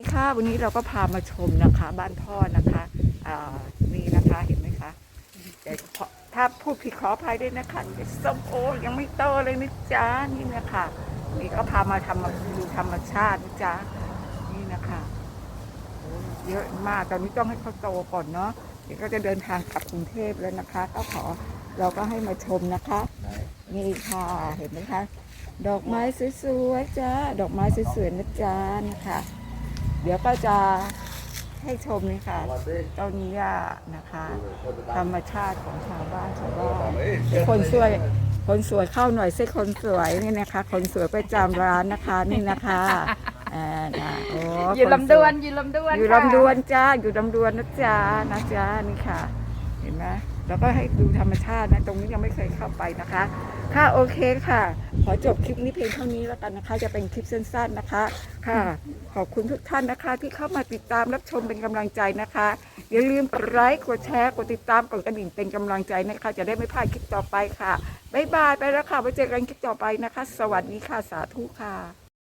ค่ะวันนี้เราก็พามาชมนะคะ บ้านพ่อนะคะอ่านี่นะคะเห็นไหมคะถ้าพูดผิดขออภัยด้วยนะคะส้มโอยังไม่โตเลยนะจ๊ะนี่นะคะนี่ก็พามาทำมาดูธรรมชาตินะจ๊ะนี่นะคะเยอะมากตอนนี้ต้องให้เขาโตก่อนเนาะเดี๋ยวก็จะเดินทางกลับกรุงเทพแล้วนะคะ ก็ขอเราก็ให้มาชมนะคะ นี่ค่ะเห็นไหมคะ ดอกไม้สวยๆจ้าดอกไม้สวยๆนะจ๊ะนะคะ เดี๋ยวก็จะให้ชมนี่ค่ะต้นหญ้านะคะ ธรรมชาติของชาวบ้านชาวบ้านเดี๋ยวคนสวย คนสวยเข้าหน่อยสิคนสวยนี่นะคะ คนสวยประจำร้านนะคะนี่นะคะอ่านะโอ้อยู่คนสลำดวนอยู่ลำดวนอยู่ค่ะลำดวนจ้าอยู่ลำดวนนะจ๊ะนะจ๊ะนี่ค่ะเห็นไหมแล้วก็ให้ดูธรรมชาตินะ ตรงนี้ยังไม่เคยเข้าไปนะคะ ค่ะโอเคค่ะ ขอจบคลิปนี้เพียงเท่านี้แล้วกันนะคะ จะเป็นคลิปสั้นๆนะคะ ค่ะ ขอบคุณทุกท่านนะคะ ที่เข้ามาติดตามรับชมเป็นกำลังใจนะคะ อย่าลืมกดไลค์กดแชร์กดติดตามกดกระดิ่งเป็นกำลังใจนะคะ จะได้ไม่พลาดคลิปต่อไปค่ะบ๊ายบายไปแล้วค่ะไว้เจอกันคลิปต่อไปนะคะ สวัสดีค่ะสาธุค่ะ